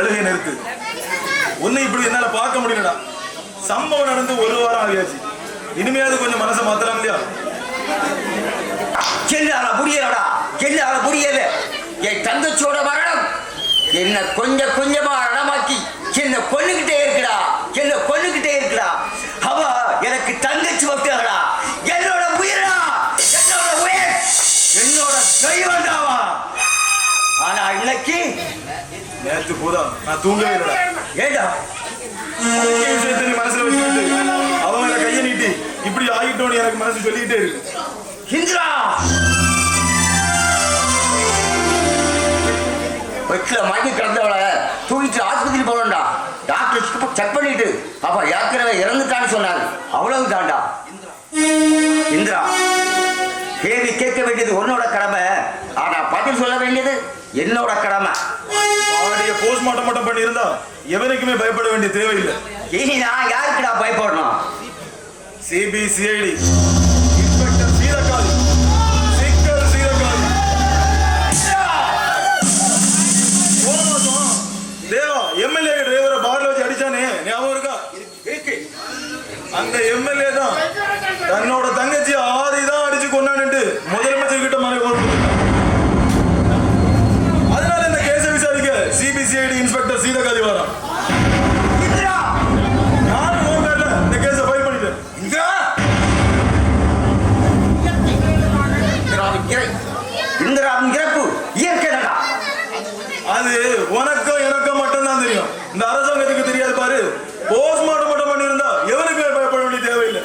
அழுகை நிறுத்து. ஒன்னு இப்படி என்னால பார்க்க முடியலடா. சம்பவம் நடந்து ஒரு வாரம் ஆகியாச்சு. இனிமையாவது கொஞ்சம் மனசை மாத்தலாம் இல்லையா? செல்லாரா புரியலடா. செல்லாரா புரியல. என் தங்கச்சியோட மரணம் என்ன கொஞ்சம் கொஞ்சமா ரணமாக்கி என்ன கொல்லுகிட்டே இருக்குடா. என்ன கொல்லுகிட்டே இருக்குடா. அவ எனக்கு தங்கச்சி பக்தடா என்னோட உயிரா? என்னோட உயிர்? என்னோட தெய்வம்டாவா ஆனா இன்னைக்கு நேத்து போதா? நான் தூங்கவே இல்லடா. ஏண்டா? விஷயத்தை நீ மனசுல வச்சுக்கிட்டு. அவங்க கையை நீட்டி. இப்படி ஆகிட்டோன்னு எனக்கு மனசு சொல்லிக்கிட்டே இருக்கு. இந்திரா! வெட்டில மயங்கி கிடந்தவள தூக்கிட்டு ஆஸ்பத்திரி போகணும்டா. டாக்டர் செக் பண்ணிட்டு அப்ப ஏற்கனவே இறந்துட்டான்னு சொன்னாரு. அவ்வளவு தாண்டா இந்திரா கேள்வி கேட்க வேண்டியது உன்னோட கடமை. ஆனா பதில் சொல்ல வேண்டியது என்னோட கடமை. போஸ்ட்மார்ட்டம் மட்டும் பண்ணியிருந்தா எவனுக்குமே பயப்பட வேண்டிய தேவையில்லை. இனி நான் யாருக்குடா பயப்படணும்? சிபிசிஐடி இன்ஸ்பெக்டர் சீரக்கால் சிக்கல் மாசம் தேவா எம்எல்ஏ டிரைவரை பார்ல வச்சு அடிச்சானே? ஞாபகம் இருக்கா? இருக்கு. அந்த எம்எல்ஏ தான் தன்னோட இந்திராவின் இறப்பு. இயற்கைடா அது உனக்கும் எனக்கும் மட்டும்தான் தெரியும். இந்த அரசாங்கத்துக்கு தெரியாது பாரு. போஸ்ட்மார்ட்டம் மட்டும் பண்ணியிருந்தா எவனுக்குமே பயப்பட வேண்டிய தேவையில்லை.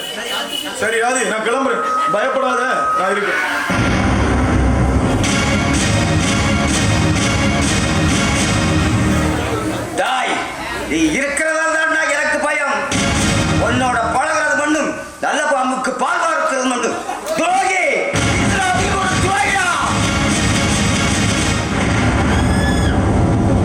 சரி ஆதி நான் கிளம்புறேன். பயப்படாத நான் இருக்கேன். இருக்கிறதா